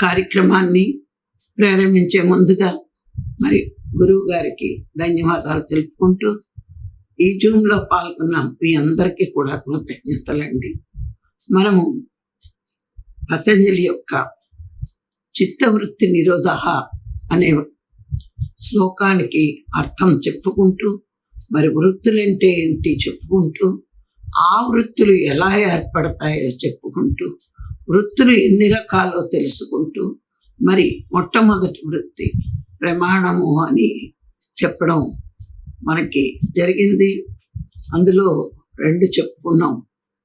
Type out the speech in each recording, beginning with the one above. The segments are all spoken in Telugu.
కార్యక్రమాన్ని ప్రారంభించే ముందుగా మరి గురువు గారికి ధన్యవాదాలు తెలుపుకుంటూ ఈ జూమ్లో పాల్గొన్న మీ అందరికీ కూడా కృతజ్ఞతలండి. మనము పతంజలి యొక్క చిత్తవృత్తి నిరోధ అనే శ్లోకానికి అర్థం చెప్పుకుంటూ మరి వృత్తులంటే ఏంటి చెప్పుకుంటూ ఆ వృత్తులు ఎలా ఏర్పడతాయో చెప్పుకుంటూ వృత్తులు ఎన్ని రకాలో తెలుసుకుంటూ మరి మొట్టమొదటి వృత్తి ప్రమాణము అని చెప్పడం మనకి జరిగింది. అందులో రెండు చెప్పుకున్నాం.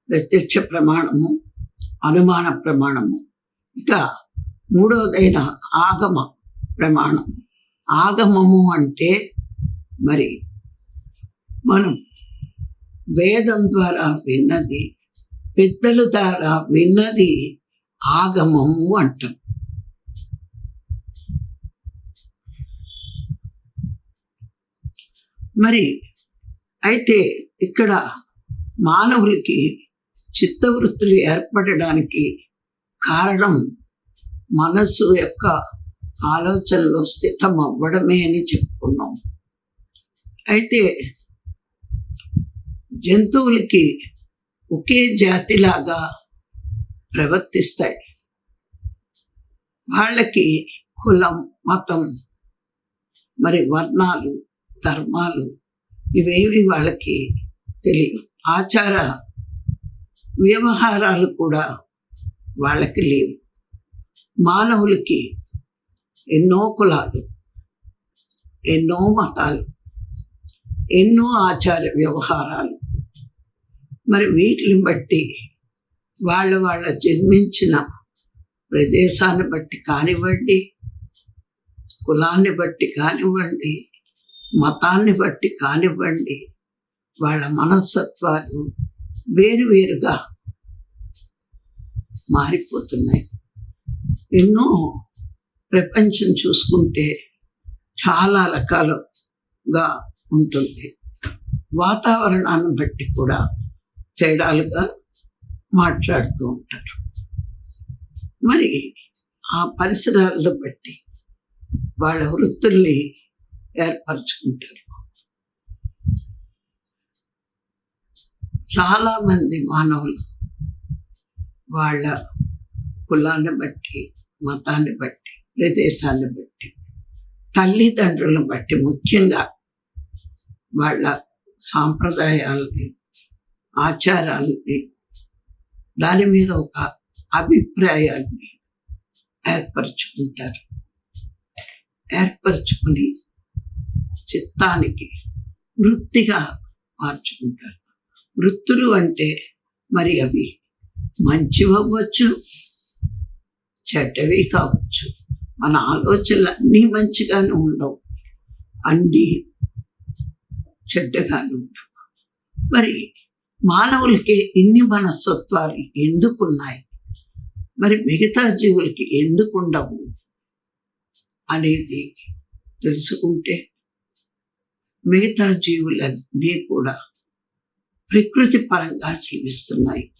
ప్రత్యక్ష ప్రమాణము అనుమాన ప్రమాణము. ఇంకా మూడవదైన ఆగమ ప్రమాణం. ఆగమము అంటే మరి మనం వేదం ద్వారా విన్నది పెద్దల ద్వారా విన్నది ఆగమము అంటాం మరి అయితే ఇక్కడ మానవులకి చిత్తవృత్తులు ఏర్పడడానికి కారణం మనసు యొక్క ఆలోచనలో స్థితం అవ్వడమే అని చెప్పుకున్నాం. అయితే జంతువులకి ఒకే జాతిలాగా ప్రవర్తిస్తాయి. వాళ్ళకి కులం మతం మరి వర్ణాలు ధర్మాలు ఇవేవి వాళ్ళకి తెలియవు. ఆచార వ్యవహారాలు కూడా వాళ్ళకి లేవు. మానవులకి ఎన్నో కులాలు ఎన్నో మతాలు ఎన్నో ఆచార వ్యవహారాలు మరి వీటిని బట్టి వాళ్ళ వాళ్ళ జన్మించిన ప్రదేశాన్ని బట్టి కానివ్వండి కులాన్ని బట్టి కానివ్వండి మతాన్ని బట్టి కానివ్వండి వాళ్ళ మనస్తత్వాలు వేరువేరుగా మారిపోతున్నాయి. ఎన్నో ప్రపంచం చూసుకుంటే చాలా రకాలుగా ఉంటుంది. వాతావరణాన్ని బట్టి కూడా తేడాలుగా మాట్లాడుతూ ఉంటారు. మరి ఆ పరిసరాలను బట్టి వాళ్ళ వృత్తుల్ని ఏర్పరచుకుంటారు. చాలామంది మానవులు వాళ్ళ కులాన్ని బట్టి మతాన్ని బట్టి ప్రదేశాన్ని బట్టి తల్లిదండ్రులను బట్టి ముఖ్యంగా వాళ్ళ సాంప్రదాయాలని ఆచారాలని దాని మీద ఒక అభిప్రాయాన్ని ఏర్పరచుకుంటారు. ఏర్పరచుకుని చిత్తానికి వృత్తిగా మార్చుకుంటారు. వృత్తులు అంటే మరి అవి మంచివి చెడ్డవి కావచ్చు. మన ఆలోచనలు అన్నీ మంచిగానే ఉండవు. అన్నీ చెడ్డగానే ఉండవు. మరి మానవులకి ఇన్ని మనస్తత్వాలు ఎందుకున్నాయి? మరి మిగతా జీవులకి ఎందుకు ఉండవు అనేది తెలుసుకుంటే మిగతా జీవులన్నీ కూడా ప్రకృతి పరంగా జీవిస్తున్నాయి.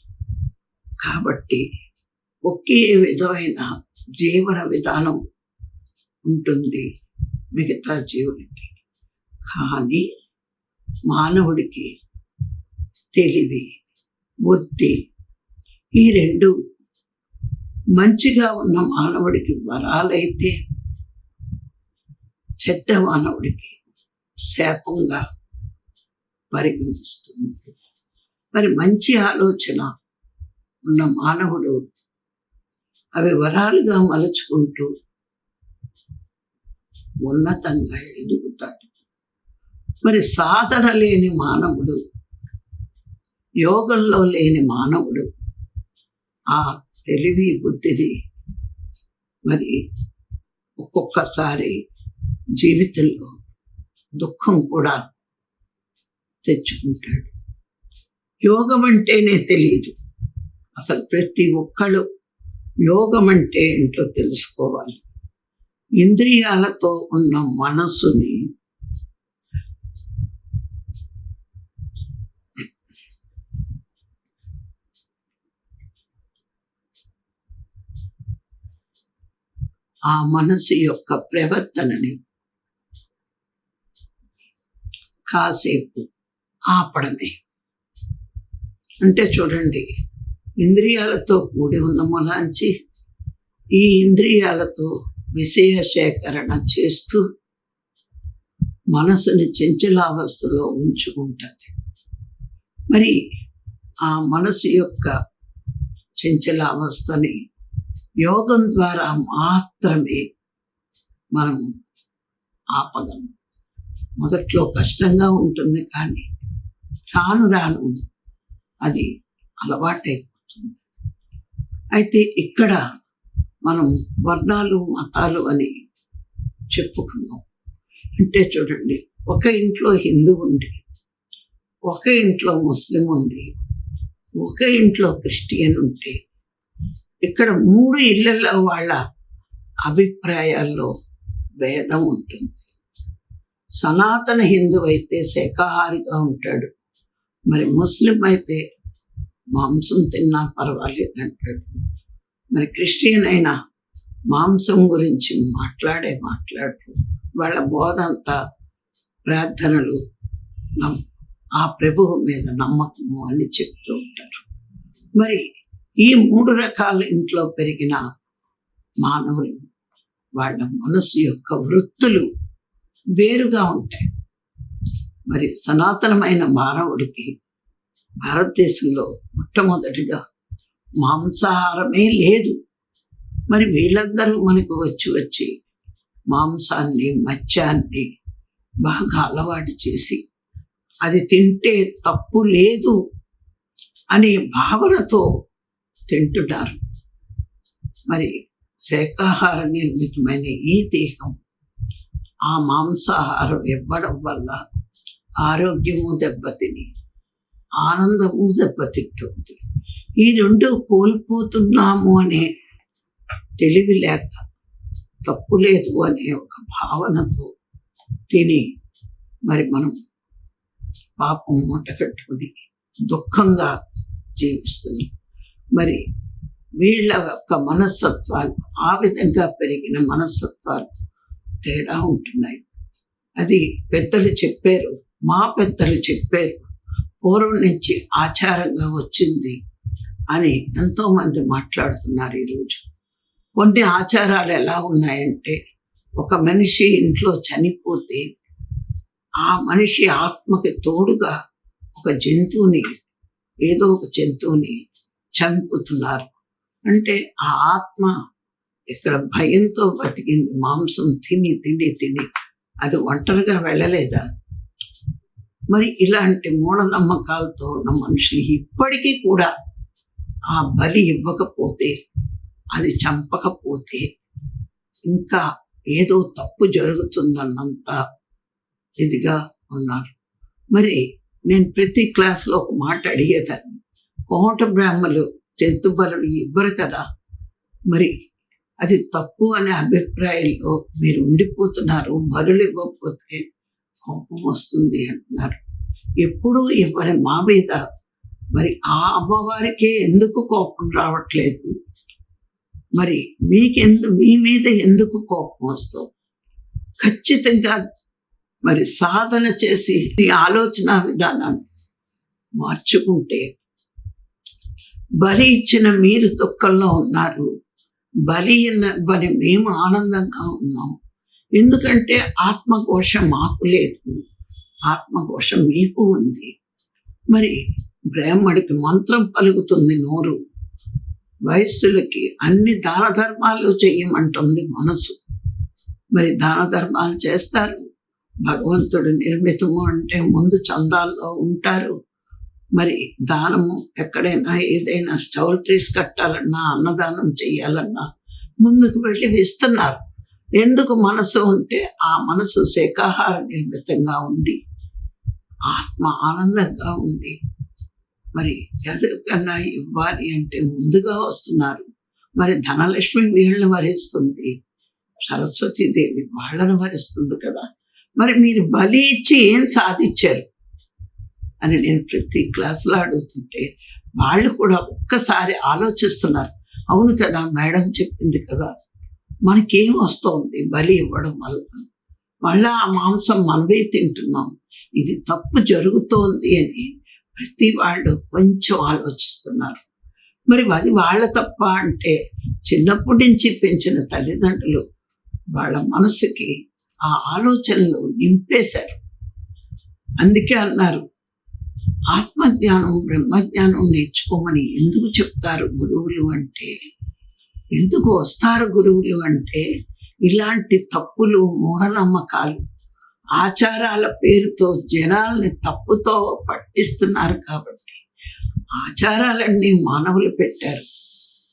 కాబట్టి ఒకే విధమైన జీవన విధానం ఉంటుంది మిగతా జీవులకి. కానీ మానవుడికి తెలివి బుద్ధి ఈ రెండు మంచిగా ఉన్న మానవుడికి వరాలైతే చెడ్డ మానవుడికి శాపంగా పరిగణిస్తుంది. మరి మంచి ఆలోచన ఉన్న మానవుడు అవి వరాలుగా మలుచుకుంటూ ఉన్నతంగా ఎదుగుతాడు. మరి సాధన లేని మానవుడు యోగంలో లేని మానవుడు ఆ తెలివి బుద్ధిని మరి ఒక్కొక్కసారి జీవితంలో దుఃఖం కూడా తెచ్చుకుంటాడు. యోగం అంటేనే తెలియదు అసలు ప్రతి ఒక్కళ్ళు యోగం అంటే ఏంటో తెలుసుకోవాలి. ఇంద్రియాలతో ఉన్న మనస్సుని ఆ మనసు యొక్క ప్రవర్తనని కాసేపు ఆపడమే. అంటే చూడండి ఇంద్రియాలతో కూడి ఉన్న మొలాంచి ఈ ఇంద్రియాలతో విషయ సేకరణ చేస్తూ మనసుని చెంచలావస్థలో ఉంచుకుంటుంది. మరి ఆ మనసు యొక్క చెంచలావస్థని యోగం ద్వారా మాత్రమే మనం ఆపగలం. మొదట్లో కష్టంగా ఉంటుంది కానీ రాను రాను అది అలవాటైపోతుంది. అయితే ఇక్కడ మనం వర్ణాలు మతాలు అని చెప్పుకున్నాం. అంటే చూడండి ఒక ఇంట్లో హిందూ ఉండి ఒక ఇంట్లో ముస్లిం ఉండి ఒక ఇంట్లో క్రిస్టియన్ ఉంటే ఇక్కడ మూడు ఇళ్ళలో వాళ్ళ అభిప్రాయాల్లో భేదం ఉంటుంది. సనాతన హిందూ అయితే శాఖాహారిగా ఉంటాడు. మరి ముస్లిం అయితే మాంసం తిన్నా పర్వాలేదు అంటాడు. మరి క్రిస్టియన్ అయినా మాంసం గురించి మాట్లాడే మాట్లాడు. వాళ్ళ బోధ అంతా ప్రార్థనలు నమ్ ఆ ప్రభువు మీద నమ్మకము అని చెప్తూ ఉంటారు. మరి ఈ మూడు రకాల ఇంట్లో పెరిగిన మానవులు వాళ్ళ మనసు యొక్క వృత్తులు వేరుగా ఉంటాయి. మరి సనాతనమైన మానవుడికి భారతదేశంలో మొట్టమొదటిగా మాంసాహారమే లేదు. మరి వీళ్ళందరూ మనకు వచ్చి వచ్చి మాంసాన్ని మత్స్యాన్ని బాగా అలవాటు చేసి అది తింటే తప్పు లేదు అనే భావనతో తింటున్నారు. మరి శాఖాహార నిర్మితమైన ఈ దేహం ఆ మాంసాహారం ఇవ్వడం వల్ల ఆరోగ్యము దెబ్బతిని ఆనందము దెబ్బతింటుంది. ఈ రెండు కోల్పోతున్నాము అనే తెలివి లేక తప్పు లేదు అనే ఒక భావనతో తిని మరి మనం పాపం మూటకట్టుకుని దుఃఖంగా జీవిస్తున్నాం. మరి వీళ్ళ యొక్క మనస్తత్వాలు ఆ విధంగా పెరిగిన మనస్తత్వాలు తేడా ఉంటున్నాయి. అది పెద్దలు చెప్పారు మా పెద్దలు చెప్పారు పూర్వం నుంచి ఆచారంగా వచ్చింది అని ఎంతోమంది మాట్లాడుతున్నారు ఈరోజు. కొన్ని ఆచారాలు ఎలా ఉన్నాయంటే ఒక మనిషి ఇంట్లో చనిపోతే ఆ మనిషి ఆత్మకి తోడుగా ఒక జంతువుని ఏదో ఒక జంతువుని చంపుతున్నారు. అంటే ఆ ఆత్మ ఇక్కడ భయంతో బతికింది. మాంసం తిని తిని తిని. అది ఒంటరిగా వెళ్ళలేదా? మరి ఇలాంటి మూఢనమ్మకాలతో ఉన్న మనుషులు ఇప్పటికీ కూడా ఆ బలి ఇవ్వకపోతే అది చంపకపోతే ఇంకా ఏదో తప్పు జరుగుతుందన్నంత ఇదిగా ఉన్నారు. మరి నేను ప్రతి క్లాస్లో ఒక మాట అడిగేదాన్ని. కోట బ్రాహ్మలు జంతు బలులు ఇవ్వరు కదా. మరి అది తప్పు అనే అభిప్రాయంలో మీరు ఉండిపోతున్నారు బలులు ఇవ్వకపోతే కోపం వస్తుంది అంటున్నారు. ఎప్పుడూ ఇవ్వని మా మీద మరి ఆ అమ్మవారికే ఎందుకు కోపం రావట్లేదు? మరి మీకెందు మీ మీద ఎందుకు కోపం వస్తుంది? ఖచ్చితంగా మరి సాధన చేసి ఈ ఆలోచన విధానాన్ని మార్చుకుంటే బలి ఇచ్చిన మీరు దుఃఖంలో ఉన్నారు. బలి బలి మేము ఆనందంగా ఉన్నాం. ఎందుకంటే ఆత్మఘోష మాకు లేదు. ఆత్మఘోష మీకు ఉంది. మరి బ్రాహ్మడికి మంత్రం పలుకుతుంది నోరు. వయస్సులకి అన్ని దాన ధర్మాలు చెయ్యమంటుంది మనసు. మరి దాన ధర్మాలు చేస్తారు. భగవంతుడు నిర్మితము అంటే ముందు చందాల్లో ఉంటారు. మరి దానము ఎక్కడైనా ఏదైనా స్టౌల్ట్రీస్ కట్టాలన్నా అన్నదానం చేయాలన్నా ముందుకు వెళ్ళి ఇస్తున్నారు ఎందుకు మనసు ఉంటే ఆ మనసు శాకాహార నిర్మితంగా ఉండి ఆత్మ ఆనందంగా ఉంది మరి ఎదురుకన్నా ఇవ్వాలి అంటే ముందుగా వస్తున్నారు. మరి ధనలక్ష్మి వీళ్ళని వరిస్తుంది. సరస్వతీదేవి వాళ్ళను వరిస్తుంది కదా. మరి మీరు బలి ఇచ్చి ఏం సాధించారు? అని నేను ప్రతి క్లాస్లో అడుగుతుంటే వాళ్ళు కూడా ఒక్కసారి ఆలోచిస్తున్నారు. అవును కదా మేడం చెప్పింది కదా మనకేం వస్తుంది? బలి ఇవ్వడం వల్ల. మళ్ళా ఆ మాంసం మనమే తింటున్నాం. ఇది తప్పు జరుగుతోంది అని ప్రతి వాళ్ళు కొంచెం ఆలోచిస్తున్నారు. మరి అది వాళ్ళ తప్ప అంటే చిన్నప్పటి నుంచి పెంచిన తల్లిదండ్రులు వాళ్ళ మనసుకి ఆ ఆలోచనలు నింపేశారు. అందుకే అన్నారు ఆత్మజ్ఞానం బ్రహ్మజ్ఞానం నేర్చుకోమని ఎందుకు చెప్తారు గురువులు అంటే? ఎందుకు వస్తారు గురువులు అంటే? ఇలాంటి తప్పులు మూఢనమ్మకాలు ఆచారాల పేరుతో జనాల్ని తప్పుతో పట్టిస్తున్నారు కాబట్టి ఆచారాలన్నీ మానవులు పెట్టారు.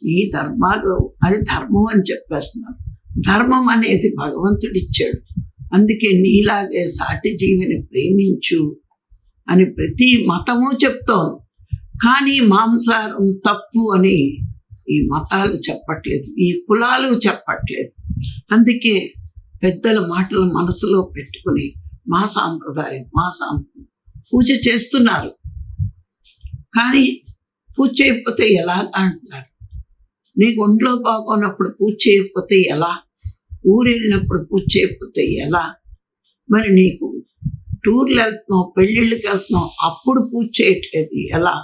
ఈ ధర్మాలు అది ధర్మం అని చెప్పేస్తున్నారు. ధర్మం అనేది భగవంతుడిచ్చాడు. అందుకే నీలాగే సాటి జీవిని ప్రేమించు అని ప్రతి మతము చెప్తోంది. కానీ మాంసాహారం తప్పు అని ఈ మతాలు చెప్పట్లేదు ఈ కులాలు చెప్పట్లేదు. అందుకే పెద్దల మాటలు మనసులో పెట్టుకుని మా సాంప్రదాయం మా సాంప్రదాయం పూజ చేస్తున్నారు. కానీ పూజ చేయకపోతే ఎలా అంటున్నారు? నీకు ఒంట్లో బాగోనప్పుడు పూజ చేయకపోతే ఎలా? ఊరు వెళ్ళినప్పుడు పూజ చేయకపోతే ఎలా? మరి నీకు టూర్లు వెళ్తున్నావు పెళ్ళిళ్ళకి వెళ్తున్నావు అప్పుడు పూజ చేయట్లేదు. ఎలా?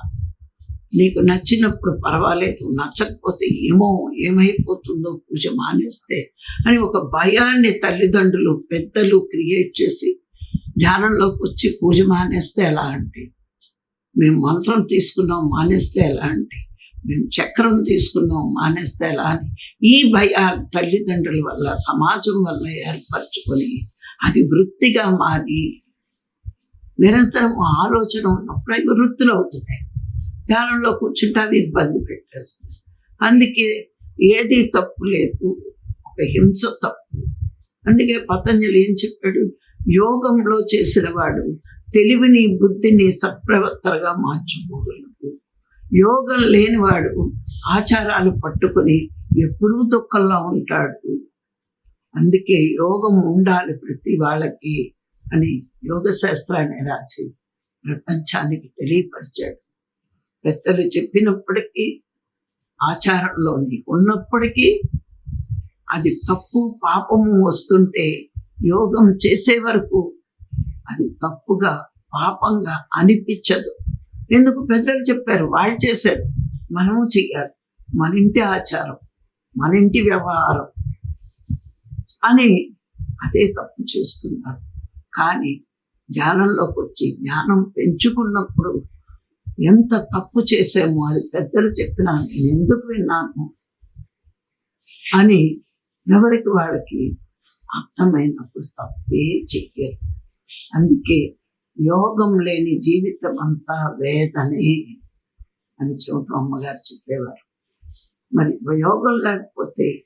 నీకు నచ్చినప్పుడు పర్వాలేదు నచ్చకపోతే ఏమో ఏమైపోతుందో పూజ మానేస్తే అని ఒక భయాన్ని తల్లిదండ్రులు పెద్దలు క్రియేట్ చేసి ధ్యానంలోకి వచ్చి పూజ మానేస్తే ఎలా అండి? మేము మంత్రం తీసుకున్నాం మానేస్తే ఎలా అండి? మేము చక్రం తీసుకున్నాం మానేస్తే ఎలా అని ఈ భయాలు తల్లిదండ్రుల వల్ల సమాజం వల్ల ఏర్పరచుకొని అది వృత్తిగా మారి నిరంతరం ఆలోచన ఉన్నప్పుడు అవి వృత్తులు అవుతున్నాయి ధ్యానంలో కూర్చుంటే అవి ఇబ్బంది పెట్టేస్తుంది అందుకే ఏది తప్పు లేదు. ఒక హింస తప్పు. అందుకే పతంజలి ఏం చెప్పాడు? యోగంలో చేసిన వాడు తెలివిని బుద్ధిని సత్ప్రవర్తనగా మార్చుకోగలడు. యోగం లేనివాడు ఆచారాలు పట్టుకొని ఎప్పుడూ దుఃఖంలో ఉంటాడు. అందుకే యోగం ఉండాలి ప్రతి వాళ్ళకి. అని యోగ శాస్త్రాన్ని రాసి ప్రపంచానికి తెలియపరిచాడు. పెద్దలు చెప్పినప్పటికీ ఆచారంలోని ఉన్నప్పటికీ అది తప్పు పాపము వస్తుంటే యోగం చేసే వరకు అది తప్పుగా పాపంగా అనిపించదు. ఎందుకు పెద్దలు చెప్పారు? వాళ్ళు చేశారు. మనము చెయ్యాలి. మన ఇంటి ఆచారం మన ఇంటి వ్యవహారం అని అదే తప్పు చేస్తున్నారు. కానీ జ్ఞానంలోకి వచ్చి జ్ఞానం పెంచుకున్నప్పుడు ఎంత తప్పు చేసామో అది పెద్దలు చెప్పినా నేను ఎందుకు విన్నాను అని ఎవరికి వాళ్ళకి అర్థమైనప్పుడు తప్పే చెయ్యరు. అందుకే యోగం లేని జీవితం అంతా వేదనే అని చోటు అమ్మగారు చెప్పేవారు. మరి యోగం లేకపోతే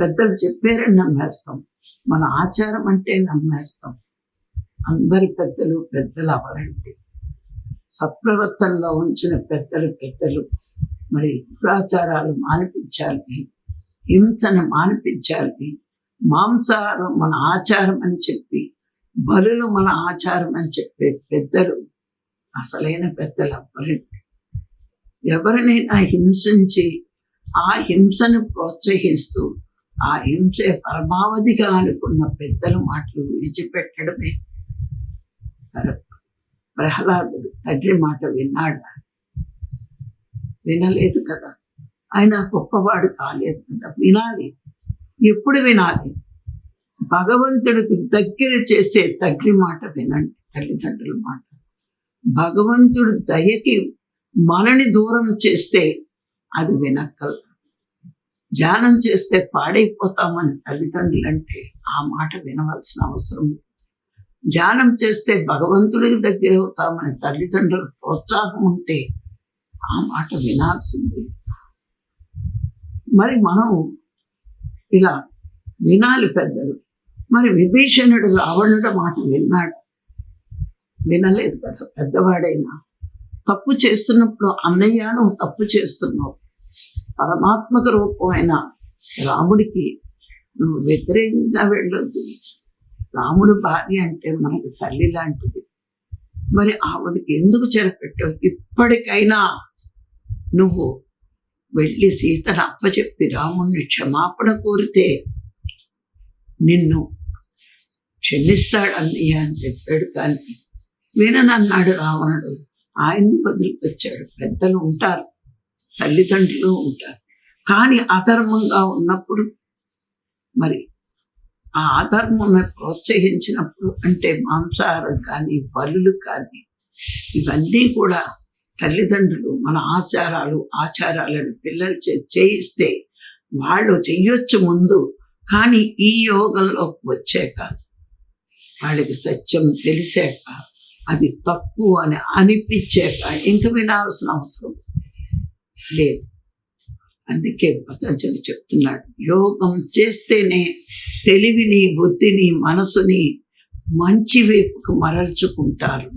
పెద్దలు చెప్పారని నమ్మేస్తాం. మన ఆచారం అంటే నమ్మేస్తాం. అందరి పెద్దలు పెద్దలు అవరండి సత్ప్రవర్తనలో ఉంచిన పెద్దలు పెద్దలు. మరి దురాచారాలు మానిపించాలి. హింసను మానిపించాలి. మాంసాహారం మన ఆచారం అని చెప్పి బలులు మన ఆచారం అని చెప్పే పెద్దలు అసలైన పెద్దలు అవ్వరండి ఎవరినైనా హింసించి ఆ హింసను ప్రోత్సహిస్తూ ఆ హింసే పరమావధిగా అనుకున్న పెద్దలు మాటలు విడిచిపెట్టడమే ప్రహ్లాదుడు తండ్రి మాట విన్నాడు? వినలేదు కదా. ఆయన గొప్పవాడు కాలేదు కదా. వినాలి. ఎప్పుడు వినాలి? భగవంతుడికి దగ్గర చేసే తండ్రి మాట వినండి. తల్లిదండ్రుల మాట. భగవంతుడు దయకి మనని దూరం చేస్తే అది వినక్కల. ధ్యానం చేస్తే పాడైపోతామని తల్లిదండ్రులు అంటే ఆ మాట వినవలసిన అవసరం ధ్యానం చేస్తే భగవంతుడికి దగ్గర అవుతామని తల్లిదండ్రులు ప్రోత్సాహం ఉంటే ఆ మాట వినాల్సింది. మరి మనం ఇలా వినాలి పెద్దలు. మరి విభీషణుడు రావణుడు మాట విన్నాడు? వినలేదు కదా పెద్దవాడైనా. తప్పు చేస్తున్నప్పుడు అన్నయ్య నువ్వు తప్పు చేస్తున్నావు. పరమాత్మక రూపమైన రాముడికి నువ్వు వ్యతిరేకంగా వెళ్ళొద్దు. రాముడు భార్య అంటే మనకి తల్లి లాంటిది. మరి ఆవిడకి ఎందుకు చెరపెట్టావు? ఇప్పటికైనా నువ్వు వెళ్ళి సీతను అప్పచెప్పి రాముణ్ణి క్షమాపణ కోరితే నిన్ను క్షమిస్తాడన్నయ్య అని చెప్పాడు. కానీ విననన్నాడు రావణుడు ఆయన్ని వదిలిపెచ్చాడు పెద్దలు ఉంటారు తల్లిదండ్రులు ఉంటారు. కానీ అధర్మంగా ఉన్నప్పుడు మరి ఆ అధర్మం ప్రోత్సహించినప్పుడు అంటే మాంసాహారం కానీ బలులు కానీ ఇవన్నీ కూడా తల్లిదండ్రులు మన ఆచారాలు ఆచారాలను పిల్లలు చే- చేయిస్తే వాళ్ళు చెయ్యొచ్చు ముందు కానీ ఈ యోగంలోకి వచ్చాక వాళ్ళకి సత్యం తెలిసాక అది తప్పు అని అనిపించాక ఇంక వినాల్సిన అవసరం లేదు. అందుకే పతంజలి చెప్తున్నాడు యోగం చేస్తేనే తెలివిని బుద్ధిని మనసుని మంచి వైపుకు మరల్చుకుంటారు.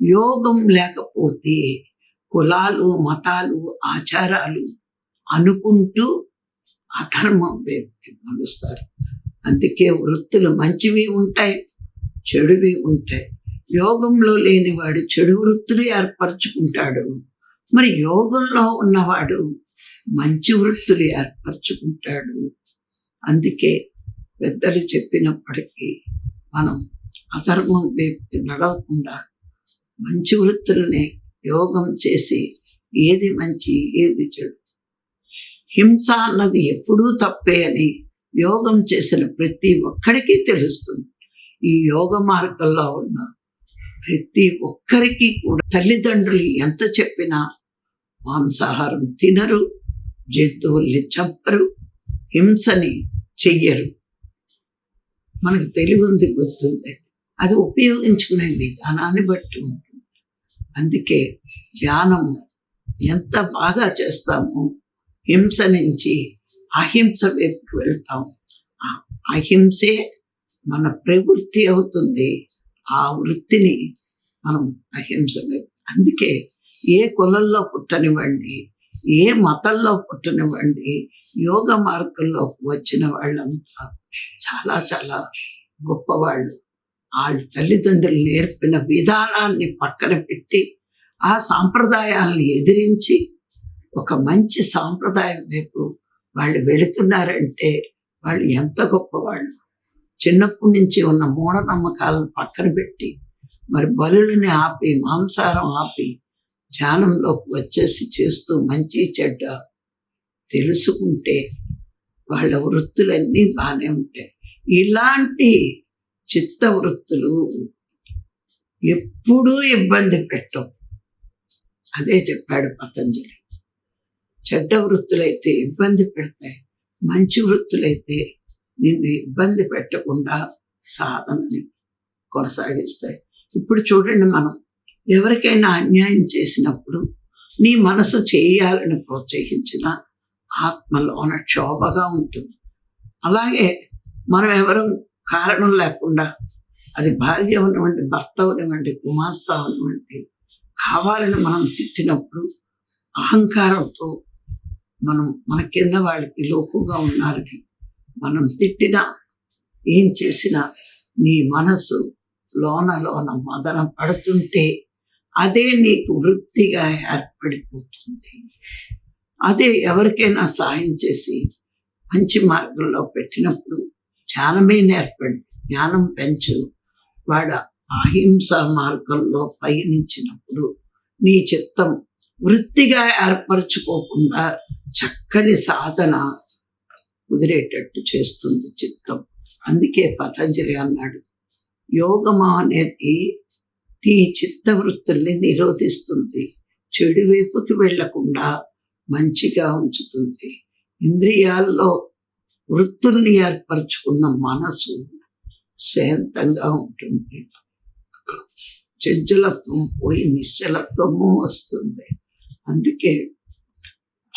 యోగం లేకపోతే కులాలు మతాలు ఆచారాలు అనుకుంటూ అధర్మం వైపుకి మలుస్తారు అందుకే వృత్తులు మంచివి ఉంటాయి చెడువి ఉంటాయి. యోగంలో లేనివాడు చెడు వృత్తులు ఏర్పరచుకుంటాడు. మరి యోగంలో ఉన్నవాడు మంచి వృత్తులు ఏర్పరచుకుంటాడు. అందుకే పెద్దలు చెప్పినప్పటికీ మనం అధర్మం వైపు నడవకుండా మంచి వృత్తులనే యోగం చేసి ఏది మంచి ఏది చెడు. హింస అన్నది ఎప్పుడూ తప్పే అని యోగం చేసిన ప్రతి ఒక్కడికి తెలుస్తుంది. ఈ యోగ మార్గంలో ఉన్న ప్రతి ఒక్కరికి కూడా తల్లిదండ్రులు ఎంత చెప్పినా మాంసాహారం తినరు జంతువుల్ని చంపరు హింసని చెయ్యరు. మనకు తెలివి ఉంది గుర్తుంది అది ఉపయోగించుకునే విధానాన్ని బట్టి ఉంటుంది. అందుకే ధ్యానం ఎంత బాగా చేస్తామో హింస నుంచి అహింస వైపుకి వెళ్తాం. ఆ అహింసే మన ప్రవృత్తి అవుతుంది. ఆ వృత్తిని మనం అహింస వైపు అందుకే ఏ కులంలో పుట్టనివ్వండి ఏ మతంలో పుట్టనివ్వండి యోగ మార్గంలోకి వచ్చిన వాళ్ళంతా చాలా చాలా గొప్పవాళ్ళు. వాళ్ళ తల్లిదండ్రులు నేర్పిన విధానాన్ని పక్కన పెట్టి ఆ సాంప్రదాయాలను ఎదిరించి ఒక మంచి సాంప్రదాయం వైపు వాళ్ళు వెళుతున్నారంటే వాళ్ళు ఎంత గొప్పవాళ్ళు. చిన్నప్పటి నుంచి ఉన్న మూఢనమ్మకాలను పక్కన పెట్టి మరి బలుని ఆపి మాంసారం ఆపి ధ్యానంలోకి వచ్చేసి చేస్తూ మంచి చెడ్డ తెలుసుకుంటే వాళ్ళ వృత్తులన్నీ బాగానే ఉంటాయి. ఇలాంటి చిత్త వృత్తులు ఎప్పుడూ ఇబ్బంది పెట్టవు. అదే చెప్పాడు పతంజలి. చెడ్డ వృత్తులైతే ఇబ్బంది పెడతాయి మంచి వృత్తులైతే నిన్ను ఇబ్బంది పెట్టకుండా సాధనని కొనసాగిస్తాయి. ఇప్పుడు చూడండి మనం ఎవరికైనా అన్యాయం చేసినప్పుడు నీ మనసు చేయాలని ప్రోత్సహించిన ఆత్మలోన క్షోభగా ఉంటుంది. అలాగే మనం ఎవరు కారణం లేకుండా అది భార్య ఉన్నవంటి భర్త ఉన్నవంటి కుమాస్తా ఉన్నవంటి కావాలని మనం తిట్టినప్పుడు అహంకారంతో మనం మన కింద వాళ్ళకి లోకుగా ఉన్నారని మనం తిట్టినా ఏం చేసినా నీ మనసు లోన లోన మదన పడుతుంటే అదే నీకు వృత్తిగా ఏర్పడిపోతుంది. అదే ఎవరికైనా సాయం చేసి మంచి మార్గంలో పెట్టినప్పుడు జ్ఞానమే నేర్పండి జ్ఞానం పెంచు. వాడు అహింస మార్గంలో పయనించినప్పుడు నీ చిత్తం వృత్తిగా ఏర్పరచుకోకుండా చక్కని సాధన కుదిరేటట్టు చేస్తుంది చిత్తం. అందుకే పతంజలి అన్నాడు యోగమా అనేది నీ చిత్త వృత్తుల్ని నిరోధిస్తుంది. చెడు వైపుకి వెళ్ళకుండా మంచిగా ఉంచుతుంది. ఇంద్రియాల్లో వృత్తుల్ని ఏర్పరచుకున్న మనసు శాంతంగా ఉంటుంది. చంచలత్వం పోయి నిశ్చలత్వము వస్తుంది. అందుకే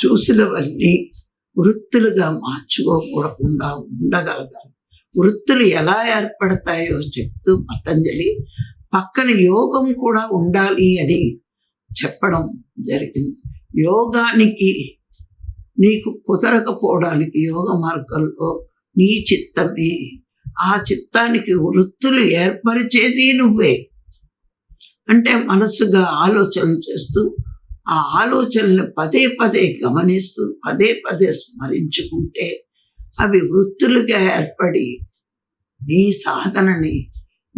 చూసినవన్నీ వృత్తులుగా మార్చుకోకూడకుండా ఉండగలగాలి. వృత్తులు ఎలా ఏర్పడతాయో చెప్తూ పతంజలి పక్కన యోగం కూడా ఉండాలి అని చెప్పడం జరిగింది. యోగానికి నీకు కుదరకపోవడానికి యోగ మార్గంలో నీ చిత్తమే. ఆ చిత్తానికి వృత్తులు ఏర్పరిచేది నువ్వే. అంటే మనసుగా ఆలోచన చేస్తూ ఆ ఆలోచనలు పదే పదే గమనిస్తూ పదే పదే స్మరించుకుంటే అవి వృత్తులుగా ఏర్పడి నీ సాధనని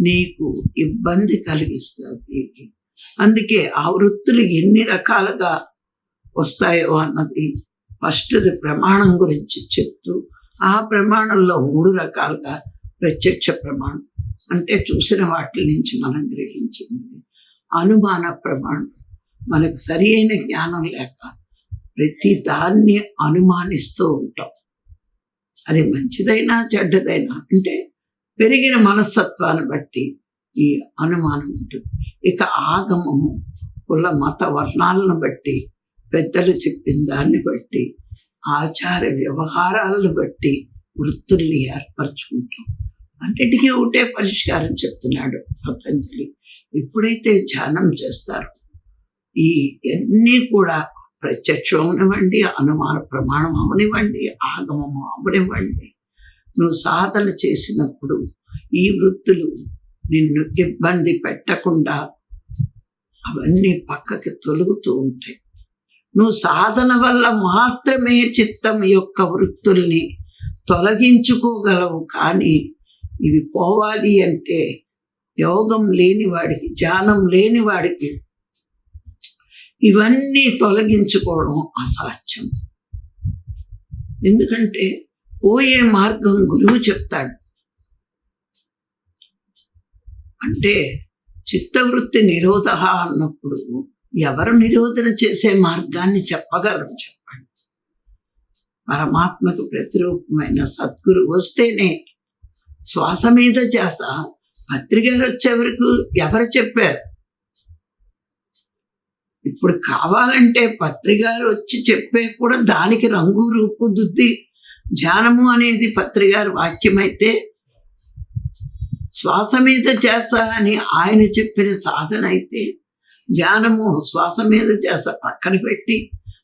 నీకు ఇబ్బంది కలిగిస్తుంది. అందుకే ఆ వృత్తులు ఎన్ని రకాలుగా వస్తాయో అన్నది ఫస్ట్ది ప్రమాణం గురించి చెప్తూ ఆ ప్రమాణంలో మూడు రకాలుగా ప్రత్యక్ష ప్రమాణం. అంటే చూసిన వాటి నుంచి మనం గ్రహించింది. అనుమాన ప్రమాణం. మనకు సరి అయిన జ్ఞానం లేక ప్రతి దాన్ని అనుమానిస్తూ ఉంటాం. అది మంచిదైనా చెడ్డదైనా. అంటే పెరిగిన మనస్తత్వాన్ని బట్టి ఈ అనుమానం ఉంటుంది. ఇక ఆగమము కుల మత వర్ణాలను బట్టి పెద్దలు చెప్పిన దాన్ని బట్టి ఆచార వ్యవహారాలను బట్టి వృత్తుల్ని ఏర్పరచుకుంటాం. అన్నిటికీ ఒకటే పరిష్కారం చెప్తున్నాడు పతంజలి. ఎప్పుడైతే ధ్యానం చేస్తారు ఈ అన్నీ కూడా ప్రత్యక్షం అవనివ్వండి అనుమాన ప్రమాణం అవనివ్వండి ఆగమము అవనివ్వండి. నువ్వు సాధన చేసినప్పుడు ఈ వృత్తులు నిన్ను ఇబ్బంది పెట్టకుండా అవన్నీ పక్కకి తొలుగుతూ ఉంటాయి. నువ్వు సాధన వల్ల మాత్రమే చిత్తం యొక్క వృత్తుల్ని తొలగించుకోగలవు కానీ ఇవి పోవాలి అంటే యోగం లేని వాడికి ధ్యానం లేని వాడికి ఇవన్నీ తొలగించుకోవడం అసాధ్యం. ఎందుకంటే పోయే మార్గం గురువు చెప్తాడు. అంటే చిత్తవృత్తి నిరోధ అన్నప్పుడు ఎవరు నిరోధన చేసే మార్గాన్ని చెప్పగలరు చెప్పండి. పరమాత్మకు ప్రతిరూపమైన సద్గురు వస్తేనే శ్వాస మీద చేస పత్రికారు వచ్చే వరకు ఎవరు చెప్పారు? ఇప్పుడు కావాలంటే పత్రికారు వచ్చి చెప్పే కూడా దానికి రంగు రూపు దుద్ది ధ్యానము అనేది పత్రికారు వాక్యమైతే శ్వాస మీద చేస్తా అని ఆయన చెప్పిన సాధన అయితే ధ్యానము శ్వాస మీద చేస్తా పక్కన పెట్టి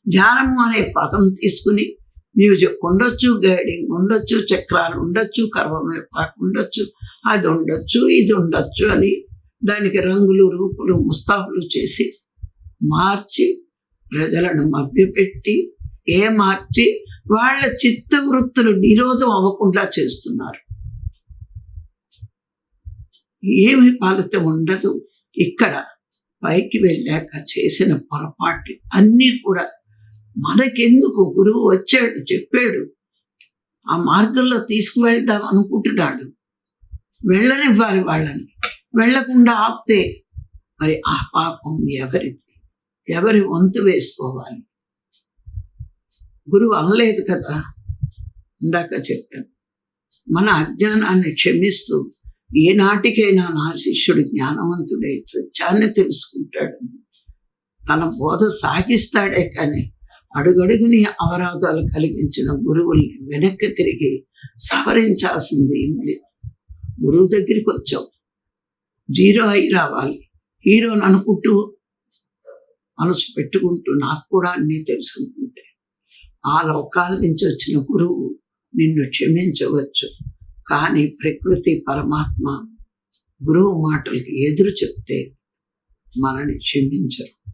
ధ్యానము అనే పదం తీసుకుని మ్యూజిక్ ఉండొచ్చు గైడింగ్ ఉండొచ్చు చక్రాలు ఉండొచ్చు కర్వమేపాకు ఉండొచ్చు అది ఉండొచ్చు ఇది ఉండొచ్చు అని దానికి రంగులు రూపులు ముస్తాబులు చేసి మార్చి ప్రజలను మభ్యపెట్టి ఏ మార్చి వాళ్ళ చిత్త వృత్తులు నిరోధం అవ్వకుండా చేస్తున్నారు. ఏమి ఫలితం ఉండదు. ఇక్కడ పైకి వెళ్ళాక చేసిన పొరపాట్లు అన్నీ కూడా మనకెందుకు గురువు వచ్చాడు చెప్పాడు. ఆ మార్గంలో తీసుకువెళ్దాం అనుకుంటున్నాడు. వెళ్ళనివ్వాలి వాళ్ళని. వెళ్ళకుండా ఆపితే మరి ఆ పాపం ఎవరిది? ఎవరి వంతు వేసుకోవాలి? గురువు అనలేదు కదా? ఇందాక చెప్పాను. మన అజ్ఞానాన్ని క్షమిస్తూ ఏనాటికైనా నా శిష్యుడు జ్ఞానవంతుడై సత్యాన్ని తెలుసుకుంటాడు. తన బోధ సాగిస్తాడే కానీ అడుగడుగుని అవరాధాలు కలిగించిన గురువుల్ని వెనక్కి తిరిగి సవరించాల్సింది ఏం లేదు. గురువు దగ్గరికి వచ్చావు. జీరో అయి రావాలి. హీరోని అనుకుంటూ మనసు పెట్టుకుంటూ నాకు కూడా అన్నీ తెలుసుకుంటుంటే ఆ లోకాల నుంచి వచ్చిన గురువు నిన్ను క్షమించవచ్చు. కానీ ప్రకృతి పరమాత్మ గురువు మాటలకి ఎదురు చెప్తే మనని క్షమించరు.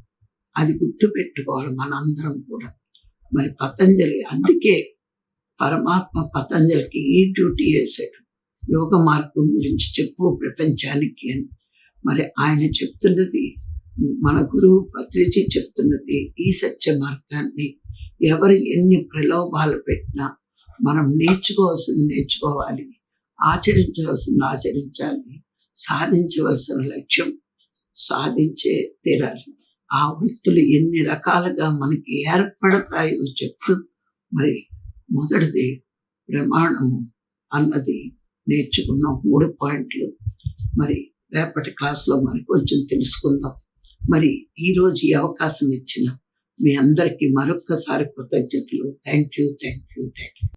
అది గుర్తుపెట్టుకోవాలి మనందరం కూడా. మరి పతంజలి అందుకే పరమాత్మ పతంజలికి ఈ డ్యూటీ వేశాడు యోగ మార్గం గురించి చెప్పు ప్రపంచానికి అని. మరి ఆయన చెప్తున్నది మన గురువు పత్రిచి చెప్తున్నది ఈ సత్య మార్గాన్ని ఎవరు ఎన్ని ప్రలోభాలు పెట్టినా మనం నేర్చుకోవాల్సింది నేర్చుకోవాలి. ఆచరించవలసింది ఆచరించాలి. సాధించవలసిన లక్ష్యం సాధించే తీరాలి. ఆ వృత్తులు ఎన్ని రకాలుగా మనకి ఏర్పడతాయో చెప్తూ మరి మొదటిది ప్రమాణము అన్నది నేర్చుకున్న మూడు పాయింట్లు. మరి రేపటి క్లాస్లో మరి కొంచెం తెలుసుకుందాం. మరి ఈరోజు ఈ అవకాశం ఇచ్చిన మీ అందరికీ మరొక్కసారి కృతజ్ఞతలు. Thank you thank you thank you